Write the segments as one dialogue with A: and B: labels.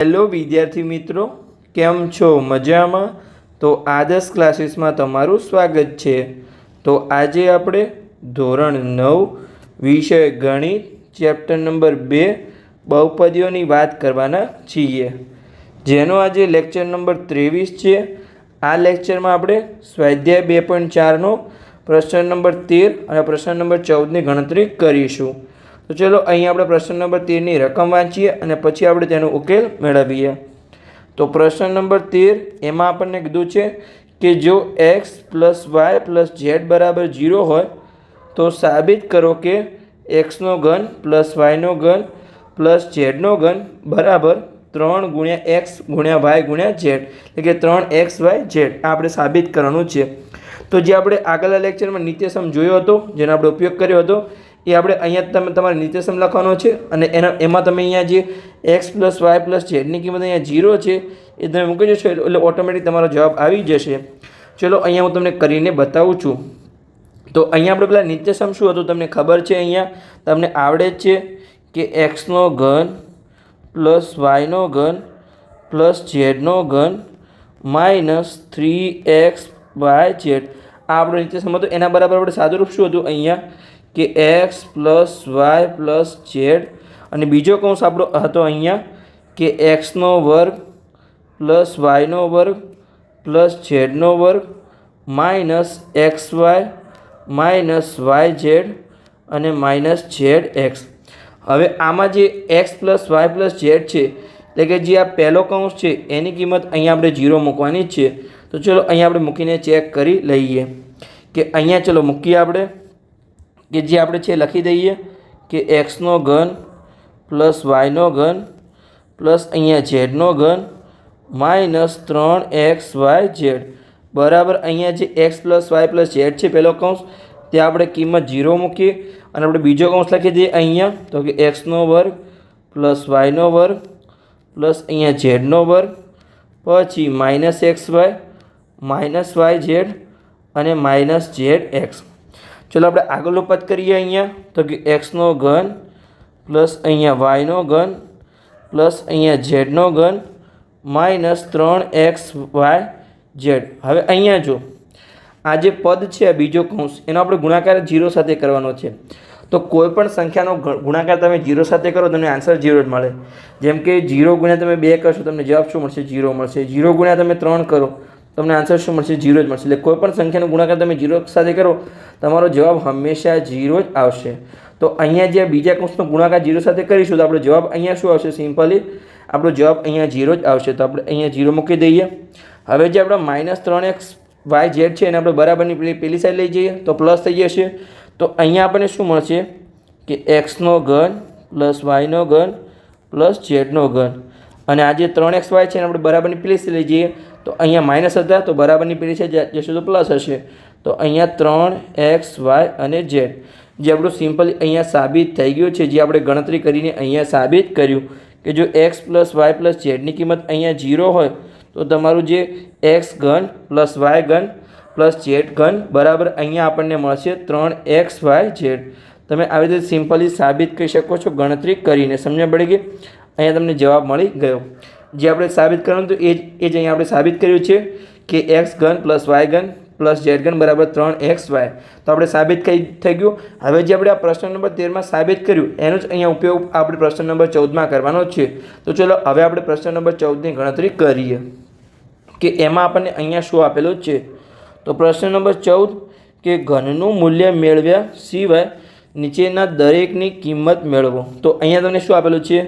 A: Hello વિદ્યાર્થી મિત્રો, કેમ છો? મજામાં? તો આદર્શ ક્લાસીસમાં તમારું સ્વાગત છે. તો આજે આપણે ધોરણ નવ, વિષય ગણિત, ચેપ્ટર નંબર બે, બહુપદીઓની વાત કરવાના છીએ. જેનો આજે લેક્ચર નંબર ત્રેવીસ છે. આ લેક્ચરમાં આપણે સ્વાધ્યાય બે પોઈન્ટ ચારનો પ્રશ્ન નંબર તેર અને પ્રશ્ન નંબર ચૌદની ગણતરી કરીશું. તો ચલો, અહીં આપણે પ્રશ્ન નંબર તેરની રકમ વાંચીએ અને પછી આપણે તેનો ઉકેલ મેળવીએ. તો પ્રશ્ન નંબર તેર, એમાં આપણને કીધું છે કે જો X plus Y plus Z બરાબર ઝીરો હોય, તો સાબિત કરો કે એક્સનો ઘન પ્લસ વાયનો ઘન પ્લસ ઝેડનો ઘન બરાબર ત્રણ ગુણ્યા એક્સ ગુણ્યા વાય ગુણ્યા ઝેડ એટલે કે ત્રણ એક્સ વાય ઝેડ આ આપણે સાબિત કરવાનું છે. તો જે આપણે આગળના લેક્ચરમાં નિત્યસમ જોયો હતો, જેનો આપણે ઉપયોગ કર્યો હતો એ આપણે અહીંયા તમે તમારે નિત્યસમ લખવાનો છે અને એના, એમાં તમે અહીંયા જે એક્સ પ્લસ વાય પ્લસ ઝેડની કિંમત અહીંયા ઝીરો છે, એ તમે મૂકી જશો એટલે ઓટોમેટિક તમારો જવાબ આવી જશે. ચલો અહીંયા હું તમને કરીને બતાવું છું. તો અહીંયા આપણે પેલા નિત્યસમ શું હતું તમને ખબર છે અહીંયા? તમને આવડે જ છે કે એક્સનો ઘન પ્લસ વાયનો ઘન પ્લસ ઝેડનો ઘન minus three X Y Z આ આપણો નિત્યસમ હતો. એના બરાબર આપણે સાદુરૂપ શું હતું અહીંયા? કે X plus Y plus Z. અને બીજો કૌંસ આપણો હતો અહીંયા કે એક્સનો વર્ગ પ્લસ વાયનો વર્ગ પ્લસ ઝેડનો વર્ગ minus X Y minus Y Z અને માઇનસ ઝેડ એક્સ. હવે આમાં જે X plus Y plus Z છે, એટલે કે જે આ પહેલો કૌંસ છે, એની કિંમત અહીંયા આપણે ઝીરો મૂકવાની જ છે. તો ચલો અહીંયા આપણે મૂકીને ચેક કરી લઈએ કે અહીંયા ચલો મૂકીએ આપણે. કે જે આપણે છે લખી દઈએ કે એક્સનો ઘન પ્લસ વાયનો ઘન પ્લસ અહીંયા ઝેડનો ઘન માઇનસ ત્રણ એક્સ વાય ઝેડ. બરાબર, અહીંયા જે X plus Y plus Z છે પહેલો કૌંસ તે આપણે કિંમત ઝીરો મૂકીએ અને આપણે બીજો કૌંસ લખી દઈએ અહીંયા. તો કે એક્સનો વર્ગ પ્લસ વાયનો વર્ગ પ્લસ અહીંયા ઝેડનો વર્ગ. પછી minus X Y, minus Y Z અને માઇનસ ઝેડ એક્સ. ચલો આપણે આગળનું પદ કરીએ અહીંયા. તો કે એક્સનો ઘન પ્લસ અહીંયા વાયનો ઘન પ્લસ અહીંયા ઝેડનો ઘન માઇનસ ત્રણ એક્સ વાય ઝેડ હવે અહીંયા જો, આ જે પદ છે, આ બીજો કૌંસ, એનો આપણે ગુણાકાર જીરો સાથે કરવાનો છે. તો કોઈ પણ સંખ્યાનો ગુણાકાર તમે જીરો સાથે કરો, તમને આન્સર જીરો જ મળે. જેમ કે જીરો ગુણ્યા તમે બે કરશો, તમને જવાબ શું મળશે? જીરો મળશે. જીરો ગુણ્યા તમે ત્રણ કરો તમને આન્સર શું મળશે? જીરો જ મળશે. એટલે કોઈ પણ સંખ્યાનો ગુણાકાર તમે જીરો સાથે કરો, તમારો જવાબ હંમેશા જીરો જ આવશે. તો અહીંયા જે બીજા કૌંસનો ગુણાકાર જીરો સાથે કરીશું, તો આપણો જવાબ અહીંયા શું આવશે? સિમ્પલી આપણો જવાબ અહીંયા જીરો જ આવશે. તો આપણે અહીંયા જીરો મૂકી દઈએ. હવે જે આપણે માઇનસ ત્રણ એક્સ વાય ઝેડ છે, એને આપણે બરાબરની પેલી પેલી સાઈડ લઈ જઈએ, તો પ્લસ થઈ જશે. તો અહીંયા આપણને શું મળશે? કે એક્સનો ઘન પ્લસ વાયનો ઘન પ્લસ ઝેડનો ઘન. અને આ જે ત્રણ એક્સ વાય છે, એને આપણે બરાબરની પેલી લઈ જઈએ. તો અહીંયા માઇનસ હતા તો બરાબરની પેલી છે જશે તો પ્લસ હશે. તો અહીંયા ત્રણ એક્સ, વાય અને ઝેડ. જે આપણું સિમ્પલ અહીંયા સાબિત થઈ ગયું છે, જે આપણે ગણતરી કરીને અહીંયા સાબિત કર્યું કે જો એક્સ પ્લસ વાય પ્લસ ઝેડની કિંમત અહીંયા ઝીરો હોય, તો તમારું જે એક્સ ઘન પ્લસ વાય ઘન પ્લસ ઝેડ ઘન બરાબર અહીંયા આપણને મળશે ત્રણ એક્સ, વાય, ઝેડ. તમે આવી રીતે સિમ્પલી સાબિત કરી શકો છો ગણતરી કરીને. સમજણ પડી ગઈ? અહીંયા તમને જવાબ મળી ગયો. જે આપણે સાબિત કરવાનું હતું, એ જ એ જ અહીંયા આપણે સાબિત કર્યું છે કે એક્સ ઘન પ્લસ વાય ઘન પ્લસ ઝેડ ઘન બરાબર ત્રણ એક્સ વાય તો આપણે સાબિત કઈ થઈ ગયું? હવે જે આપણે આ પ્રશ્ન નંબર તેરમાં સાબિત કર્યું, એનો જ અહીંયા ઉપયોગ આપણે પ્રશ્ન નંબર ચૌદમાં કરવાનો છે. તો ચલો, હવે આપણે પ્રશ્ન નંબર ચૌદની ગણતરી કરીએ કે એમાં આપણને અહીંયા શું આપેલું છે? તો પ્રશ્ન નંબર ચૌદ, કે ઘનનું મૂલ્ય મેળવ્યા સિવાય નીચેના દરેકની કિંમત મેળવો. તો અહીંયા તમને શું આપેલું છે?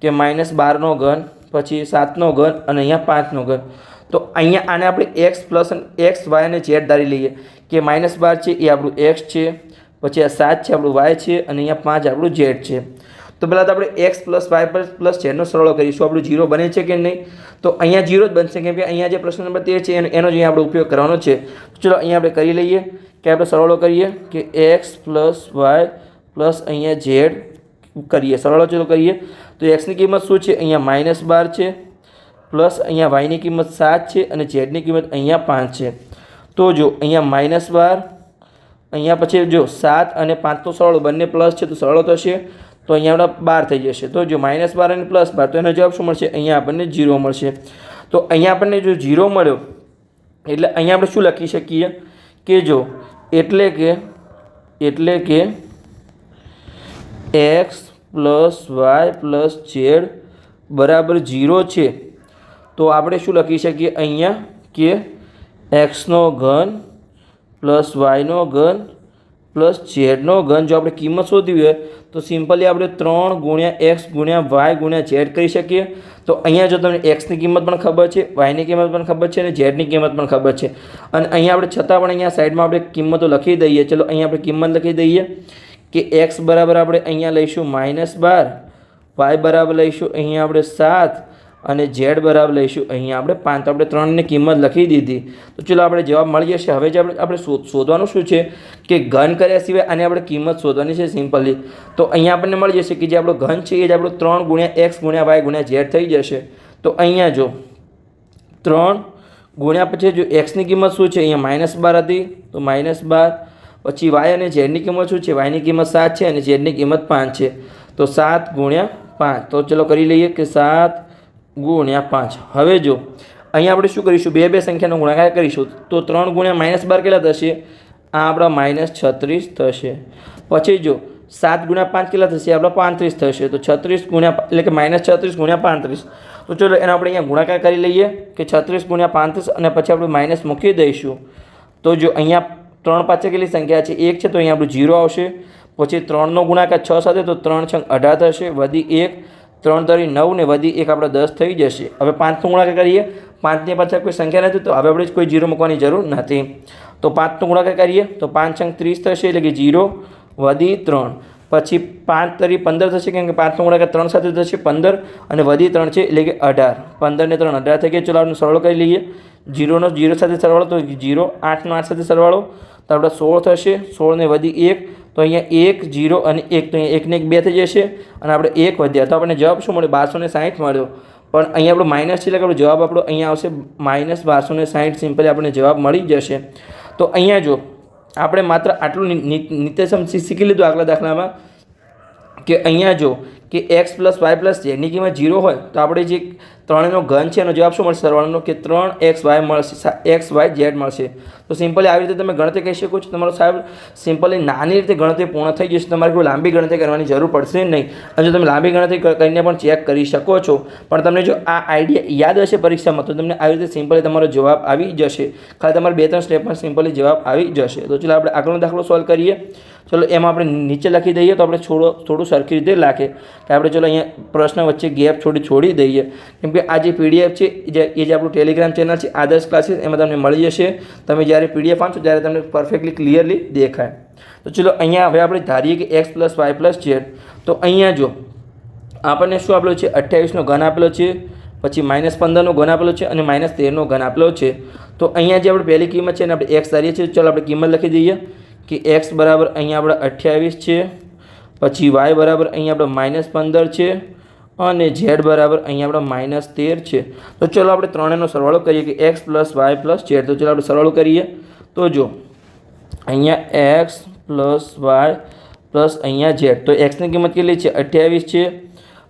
A: કે માઇનસ બારનો ઘન પછી સાતનો ઘન અને અહીંયા પાંચનો ઘન. તો અહીંયા આને આપણે એક્સ પ્લસ એક્સ વાય અને ઝેડ ધારી લઈએ. કે માઇનસ બાર છે, એ આપણું એક્સ છે. પછી આ સાત છે, આપણું વાય છે અને અહીંયા પાંચ આપણું ઝેડ છે. તો પહેલાં તો આપણે x plus y plus plus ઝેડનો સરળો કરીશું. આપણું જીરો બને છે કે નહીં? તો અહીંયા જીરો જ બનશે, કેમ કે અહીંયા જે પ્રશ્ન નંબર તેર છે, એનો એનો જ અહીંયા આપણે ઉપયોગ કરવાનો છે. ચલો અહીંયા આપણે કરી લઈએ. કે આપણે સરળો કરીએ કે એક્સ પ્લસ વાય પ્લસ અહીંયા ઝેડ કરીએ. સરળો ચલો કરીએ. તો એક્સની કિંમત શું છે? અહીંયા માઇનસ બાર છે પ્લસ અહીંયા વાયની કિંમત સાત છે અને ઝેડની કિંમત અહીંયા પાંચ છે. તો જો અહીંયા માઇનસ બાર, અહીંયા પછી જો સાત અને પાંચનો સરળ, બંને પ્લસ છે તો સરળ થશે. તો અહીંયા આપણે બાર થઈ જશે. તો જો માઇનસ બાર અને પ્લસ બાર, તો એનો જવાબ શું મળશે? અહીંયા આપણને જીરો મળશે. તો અહીંયા આપણને જો જીરો મળ્યો, એટલે અહીંયા આપણે શું લખી શકીએ? કે જો એટલે કે એટલે કે x plus y plus z બરાબર ઝીરો છે. તો આપણે શું લખી શકીએ અહીંયા? કે એક્સનો ઘન પ્લસ વાયનો ઘન પ્લસ ઝેડનો ઘન. જો આપણે કિંમત શોધવી હોય, તો સિમ્પલી આપણે ત્રણ ગુણ્યા એક્સ ગુણ્યા વાય ગુણ્યા ઝેડ કરી શકીએ. તો અહીંયા જો તમને એક્સની કિંમત પણ ખબર છે વાયની કિંમત પણ ખબર છે અને ઝેડની કિંમત પણ ખબર છે. અને અહીંયા આપણે છતાં પણ અહીંયા સાઈડમાં આપણે કિંમતો લખી દઈએ. ચલો અહીંયા આપણે કિંમત લખી દઈએ. કે એક્સ બરાબર આપણે અહીંયા લઈશું માઇનસ બાર વાય બરાબર લઈશું અહીંયા આપણે સાત, અને ઝેડ બરાબર લઈશું અહીંયા આપણે પાંચ. તો આપણે ત્રણની કિંમત લખી દીધી. તો ચલો આપણે જવાબ મળી જશે. હવે જે આપણે આપણે શોધ- શોધવાનું શું છે કે ઘન કર્યા સિવાય આની આપણે કિંમત શોધવાની છે સિમ્પલી. તો અહીંયા આપણને મળી જશે કે જે આપણો ઘન છે એ જ આપણો ત્રણ ગુણ્યા એક્સ ગુણ્યા વાય ગુણ્યા ઝેડ થઈ જશે. તો અહીંયા જો ત્રણ ગુણ્યા પછી જો એક્સની કિંમત શું છે? અહીંયા માઇનસ બાર હતી. તો માઇનસ બાર પછી વાય અને ઝેડની કિંમત શું છે? વાયની કિંમત સાત છે અને ઝેડની કિંમત પાંચ છે. તો સાત ગુણ્યા પાંચ. તો ચલો કરી લઈએ કે સાત ગુણ્યા પાંચ. હવે જો, અહીંયા આપણે શું કરીશું? બે બે સંખ્યાનો ગુણાકાર કરીશું. તો ત્રણ ગુણ્યા માઇનસ બાર કેટલા થશે? આ આપણા માઇનસ છત્રીસ થશે. પછી જો, સાત ગુણ્યા પાંચ કેટલા થશે? આપણા પાંત્રીસ થશે. તો છત્રીસ ગુણ્યા એટલે કે માઇનસ છત્રીસ ગુણ્યા પાંત્રીસ. તો ચલો, એનો આપણે અહીંયા ગુણાકાર કરી લઈએ કે છત્રીસ ગુણ્યા પાંત્રીસ અને પછી આપણે માઇનસ મૂકી દઈશું. તો જો, અહીંયા ત્રણ પાછળ કેટલી સંખ્યા છે. એક છે તો અહીંયા આપણું જીરો આવશે. પછી ત્રણનો ગુણાકાર છ સાથે તો ત્રણ છંગ અઢાર થશે. વધી એક, ત્રણ તરી નવ ને વધી એક આપણે દસ થઈ જશે. હવે પાંચનો ગુણાકાર કરીએ. પાંચની પાછળ કોઈ સંખ્યા નથી તો હવે આપણે કોઈ જીરો મૂકવાની જરૂર નથી. તો પાંચનો ગુણાકાર કરીએ. તો પાંચ છંગ ત્રીસ થશે એટલે કે જીરો, વધી ત્રણ. પછી પાંચ તરી પંદર થશે કેમ કે પાંચનો ગુણાકાર ત્રણ સાથે થશે પંદર અને વધી ત્રણ છે એટલે કે અઢાર. પંદર ને ત્રણ અઢાર થઈ ગયા. ચલો આપણે સરળ કરી લઈએ. જીરોનો જીરો સાથે સરવાળો તો જીરો, આઠનો આઠ સાથે સરવાળો. તો આપણે સોળ થશે, સોળને વધી એક, તો અહીંયા એક, જીરો અને એક, તો અહીંયા એકને એક બે થઈ જશે અને આપણે એક વધ્યા. તો આપણને જવાબ શું મળ્યો? બારસો ને સાહીઠ મળ્યો. પણ અહીંયા આપણો માઇનસ છે એટલે આપણો જવાબ આપણો અહીંયા આવશે માઇનસ બારસો ને સાહીઠ, સિમ્પલી આપણને જવાબ મળી જશે. તો અહીંયા જો, આપણે માત્ર આટલું નિત્યસમ શીખી લીધું આગલા દાખલામાં કે અહીંયા જો કે એક્સ પ્લસ વાય પ્લસ જેની કિંમત જીરો હોય, તો આપણે જે ત્રણેયનો ઘન છે, એનો જવાબ શું મળશે? સરવાળાનો કે ત્રણ એક્સ વાય મળશે એક્સ વાય ઝેડ મળશે. તો સિમ્પલી આવી રીતે તમે ગણતરી કરી શકો છો. તમારો સાહેબ, સિમ્પલી નાની રીતે ગણતરી પૂર્ણ થઈ જશે. તમારે કોઈ લાંબી ગણતરી કરવાની જરૂર પડશે નહીં. અને જો તમે લાંબી ગણતરી કરીને પણ ચેક કરી શકો છો, પણ તમને જો આ આઈડિયા યાદ હશે પરીક્ષામાં, તો તમને આવી રીતે સિમ્પલી તમારો જવાબ આવી જશે. ખાલી તમારે બે ત્રણ સ્ટેપમાં સિમ્પલી જવાબ આવી જશે. તો ચાલો આપણે આગળનો દાખલો સોલ્વ કરીએ. ચલો, એમાં આપણે નીચે લખી દઈએ, તો આપણે થોડો થોડું સરખી રીતે લાગે કે આપણે ચલો અહીંયા પ્રશ્ન વચ્ચે ગેપ છોડી છોડી દઈએ. કેમ કે આ જે પીડીએફ છે જે એ જે આપણું ટેલિગ્રામ ચેનલ છે, આદર્શ ક્લાસીસ એમાં તમને મળી જશે. તમે જ્યારે પીડીએફ વાંચો ત્યારે તમને પરફેક્ટલી ક્લિયરલી દેખાય. તો ચલો, અહીંયા હવે આપણે ધારીએ કે x plus y plus z તો અહીંયા જો, આપણને શું આપેલો છે? અઠ્યાવીસનો ઘન આપેલો છે, પછી માઇનસ પંદરનો ઘન આપેલો છે અને માઇનસ તેરનો ઘન આપેલો છે. તો અહીંયા જે આપણે પહેલી કિંમત છે, એને આપણે એક્સ ધારીએ છીએ. ચાલો, આપણે કિંમત લખી દઈએ કે એક્સ બરાબર અહીંયા આપણે અઠ્યાવીસ છે, પછી વાય બરાબર અહીંયા આપણે માઇનસ પંદર છે અને ઝેડ બરાબર અહીંયા આપણે માઇનસ તેર છે. તો ચલો આપણે ત્રણેયનો સરવાળો કરીએ કે x plus y plus z તો ચલો આપણે સરવાળો કરીએ. તો જો, અહીંયા એક્સ પ્લસ વાય પ્લસ અહીંયા ઝેડ તો એક્સની કિંમત કેટલી છે? અઠ્યાવીસ છે.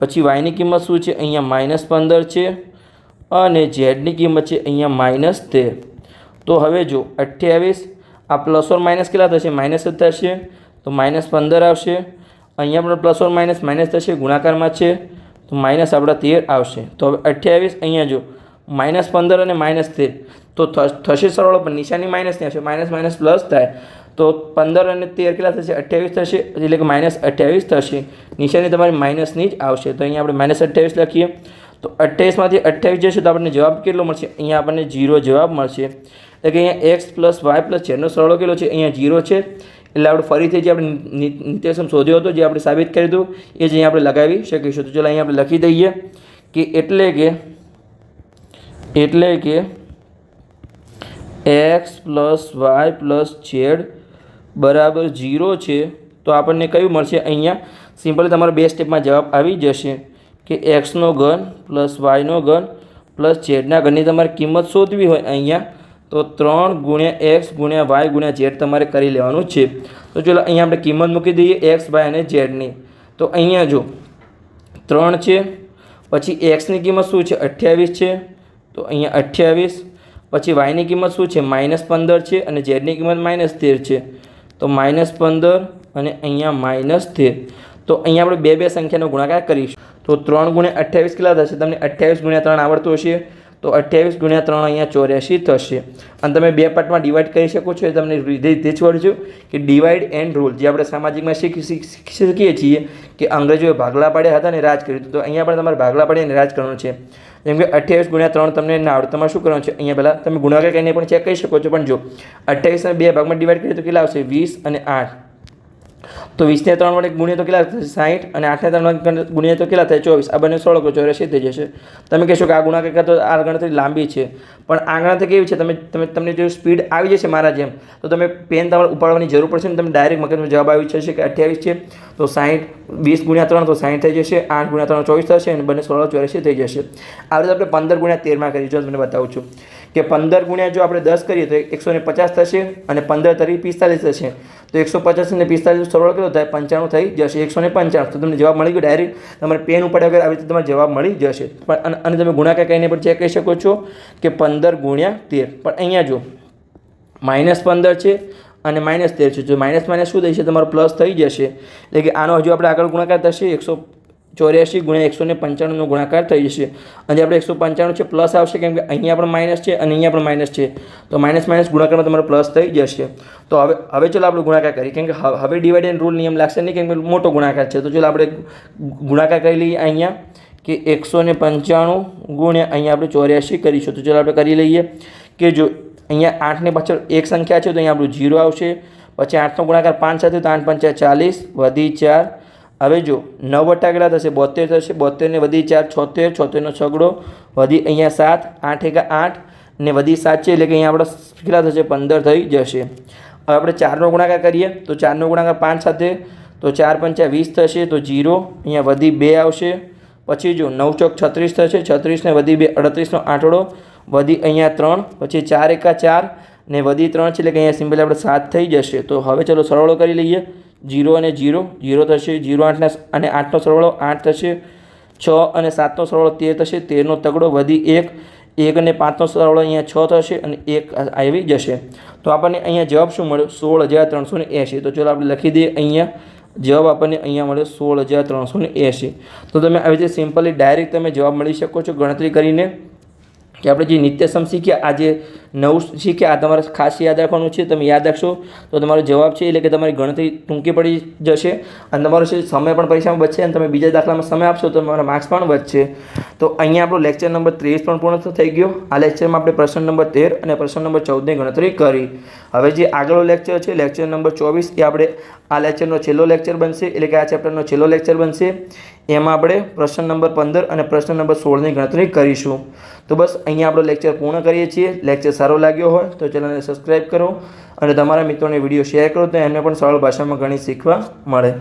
A: પછી વાયની કિંમત શું છે? અહીંયા માઇનસ પંદર છે. અને ઝેડની કિંમત છે અહીંયા માઇનસ તેર. તો હવે જો, અઠ્યાવીસ, આ પ્લસ ઓર માઇનસ કેટલા થશે? માઇનસ જ થશે. તો માઇનસ પંદર આવશે. અહીંયા પણ પ્લસ ઓર માઇનસ માઇનસ થશે, ગુણાકારમાં છે. તો માઇનસ આપણા તેર આવશે. તો હવે અઠ્યાવીસ અહીંયા જો, માઇનસ પંદર અને માઇનસ તેર. તો થશે સરવાળો, પણ નિશાની માઇનસની આવશે માઇનસ માઇનસ પ્લસ થાય. તો પંદર અને તેર કેટલા થશે? અઠ્યાવીસ થશે. એટલે કે માઇનસ અઠ્યાવીસ થશે. નિશાની તમારી માઇનસની જ આવશે. તો અહીંયા આપણે માઇનસ અઠ્યાવીસ લખીએ. તો અઠ્યાવીસમાંથી અઠ્યાવીસ જશે, તો આપણને જવાબ કેટલો મળશે? અહીંયા આપણને જીરો જવાબ મળશે. એટલે કે અહીંયા એક્સ પ્લસ વાય પ્લસ ઝેડનો સરવાળો કેટલો છે? અહીંયા જીરો છે. એટલે આપણે ફરીથી જે આપણે નિત્યસમ શોધ્યો હતો, જે આપણે સાબિત કરી હતું, એ જ અહીંયા આપણે લગાવી શકીશું. તો ચાલો અહીંયા આપણે લખી દઈએ કે એટલે કે એટલે કે x plus y plus z બરાબર જીરો છે, તો આપણને કયું મળશે? અહીંયા સિમ્પલી તમારા બે સ્ટેપમાં જવાબ આવી જશે કે એક્સનો ઘન પ્લસ વાયનો ઘન પ્લસ ઝેડના ઘનની તમારે કિંમત શોધવી હોય અહીંયા તો ત્રણ ગુણ્યા એક્સ ગુણ્યા વાય ગુણ્યા ઝેડ તમારે કરી લેવાનું છે. તો ચલો અહીંયા આપણે કિંમત મૂકી દઈએ એક્સ, વાય અને ઝેડની. તો અહીંયા જો ત્રણ છે, પછી એક્સની કિંમત શું છે? અઠ્યાવીસ છે. તો અહીંયા અઠ્યાવીસ, પછી વાયની કિંમત શું છે? માઇનસ પંદર છે અને ઝેડની કિંમત માઇનસ તેર છે. તો માઇનસ પંદર અને અહીંયા માઇનસ તેર. તો અહીંયા આપણે બે બે સંખ્યાનો ગુણાકાર કરીશું. તો ત્રણ ગુણ્યા અઠ્યાવીસ કેટલા થશે? તમને અઠ્યાવીસ ગુણ્યા ત્રણ આવડતું હશે. તો અઠ્યાવીસ ગુણ્યા ત્રણ અહીંયા ચોર્યાસી થશે. અને તમે બે પાર્ટમાં ડિવાઈડ કરી શકો છો, એ તમને રીતે રીતે જ વળજો કે ડિવાઈડ એન્ડ રૂલ જે આપણે સામાજિકમાં શીખી શીખી શીખીએ છીએ કે અંગ્રેજોએ ભાગલા પાડ્યા હતા અને રાજ કર્યું હતું. તો અહીંયા પણ તમારે ભાગલા પાડીને રાજ કરવાનું છે. જેમ કે અઠ્યાવીસ ગુણ્યા ત્રણ તમને ના તમારે શું કરવાનું છે? અહીંયા પહેલાં તમે ગુણાકાર કરીને પણ ચેક કરી શકો છો. પણ જો અઠ્યાવીસ બે ભાગમાં ડિવાઈડ કરીએ તો કેટલા આવશે? વીસ અને આઠ. તો વીસને ત્રણ વડે ગુણ્યા તો કેટલા થશે સાઠ અને આઠને ત્રણ ગુણ્યા તો કેટલા થાય? ચોવીસ. આ બંને સોળ ચોરસી થઈ જશે. તમે કહેશો કે આ ગુણાકાર કરતો આ ગણતરી લાંબી છે. પણ આ ગણતરી કેવી છે? તમે તમે તમને જો સ્પીડ આવી જશે મારા જેમ, તો તમે પેન તમારે ઉપાડવાની જરૂર પડશે ને તમે ડાયરેક્ટ મગજમાં જવાબ આવી જશે કે અઠ્યાવીસ છે. તો સાઠ વીસ ગુણ્યા ત્રણ તો સાઠ થઈ જશે, આઠ ગુણ્યા ત્રણ ચોવીસ થશે અને બંને સોળ ચોરસી થઈ જશે. આ રીતે આપણે પંદર ગુણ્યા તેરમાં કરી જો તમને બતાવું છું. કે પંદર ગુણ્યા જો આપણે દસ કરીએ તો એકસો ને પચાસ થશે અને પંદર તરી પિસ્તાલીસ થશે. તો એકસો પચાસ અને પિસ્તાલીસ સરળ કેટલો થાય? પંચાણું થઈ જશે. એકસો ને પંચાણું. તો તમને જવાબ મળી ગયો ડાયરેક્ટ તમારે પેન ઉપાડ્યા વગર આવી રીતે તમારે જવાબ મળી જશે. પણ અને- તમે ગુણાકાર કરીને પણ ચેક કરી શકો છો કે પંદર ગુણ્યા તેર. પણ અહીંયા જો માઇનસ પંદર છે અને માઇનસ તેર છે. જો માઇનસ માઇનસ શું થઈ છે તમારો પ્લસ થઈ જશે. એટલે કે આનો હજુ આપણે આગળ ગુણાકાર થશે. એકસો ચોર્યાસી ગુણ્યા એકસો ને પંચાણુંનો ગુણાકાર થઈ જશે. અને આપણે એકસો પંચાણું છે, પ્લસ આવશે કેમ કે અહીંયા પણ માઇનસ છે અને અહીંયા પણ માઇનસ છે. તો માઇનસ માઇનસ ગુણાકારમાં તમારો પ્લસ થઈ જશે. તો હવે હવે ચલો આપણે ગુણાકાર કરીએ. કેમ કે હવે ડિવાઈડ એન્ડ રૂલ નિયમ લાગશે નહીં, કેમ કે મોટો ગુણાકાર છે. તો ચલો આપણે ગુણાકાર કરી લઈએ અહીંયા કે એકસો ને પંચાણું ગુણ્યા અહીંયા આપણે ચોર્યાસી કરીશું. તો ચલો આપણે કરી લઈએ કે જો અહીંયા આઠની પાછળ એક સંખ્યા છે, તો અહીંયા આપણું જીરો આવશે. પછી આઠનો ગુણાકાર પાંચ સાથે તો આઠ પંચા ચાલીસ વધી ચાર હવે જો નવ વટા થશે, બોતેર થશે બોતેરને વધી ચાર, છોતેર છોતેરનો છગડો, વધી અહીંયા સાત, આઠ એકા આઠ ને વધી સાત છે, એટલે કે અહીંયા આપણે કેટલા થશે? પંદર થઈ જશે. હવે આપણે ચારનો ગુણાકાર કરીએ, તો ચારનો ગુણાકાર પાંચ સાથે, તો ચાર પંચા વીસ થશે, તો જીરો, અહીંયા વધી બે આવશે. પછી જો નવ ચોક છત્રીસ થશે છત્રીસને વધી બે અડત્રીસનો આંટડો વધી અહીંયા ત્રણ, પછી ચાર એકા ચાર ને વધી ત્રણ છે, એટલે કે અહીંયા સિમ્પલ આપણે સાત થઈ જશે. તો હવે ચલો સરવાળો કરી લઈએ. જીરો અને જીરો જીરો થશે જીરો આઠના અને આઠનો સરવાળો આઠ થશે છ અને સાતનો સરવાળો તેર થશે. તેરનો તગડો વધી એક એક અને પાંચનો સરવાળો અહીંયા છ થશે અને એક આવી જશે. તો આપણને અહીંયા જવાબ શું મળ્યો? સોળ હજાર ત્રણસો એંશી. તો ચલો આપણે લખી દઈએ અહીંયા. જવાબ આપણને અહીંયા મળ્યો સોળ હજાર ત્રણસો એંશી. તો તમે આવી રીતે સિમ્પલી ડાયરેક્ટ તમે જવાબ મળી શકો છો ગણતરી કરીને કે આપણે જે નિત્યસમ શીખ્યા આજે નવું શીખ્યા આ તમારે ખાસ યાદ રાખવાનું છે. તમે યાદ રાખશો તો તમારો જવાબ છે એટલે કે તમારી ગણતરી ટૂંકી પડી જશે અને તમારો છે સમય પણ પરીક્ષામાં બચશે અને તમે બીજા દાખલામાં સમય આપશો તો તમારા માર્ક્સ પણ વધશે. તો અહીંયા આપણો લેક્ચર નંબર ત્રેવીસ પણ પૂર્ણ થઈ ગયો. આ લેક્ચરમાં આપણે પ્રશ્ન નંબર તેર અને પ્રશ્ન નંબર ચૌદની ગણતરી કરી. હવે જે આગળનો લેક્ચર છે લેક્ચર નંબર ચોવીસ, એ આપણે આ લેક્ચરનો છેલ્લો લેક્ચર બનશે એટલે કે આ ચેપ્ટરનો છેલ્લો લેક્ચર બનશે. એમાં આપણે પ્રશ્ન નંબર પંદર અને પ્રશ્ન નંબર સોળની ગણતરી કરીશું. તો બસ અહીંયા આપણો લેક્ચર પૂર્ણ કરીએ છીએ. લેક્ચર સારો લાગ્યો હોય તો ચેનલને સબસ્ક્રાઈબ કરો અને તમારા મિત્રોને વીડિયો શેર કરો તો એમને પણ સરળ ભાષામાં ઘણી શીખવા મળે.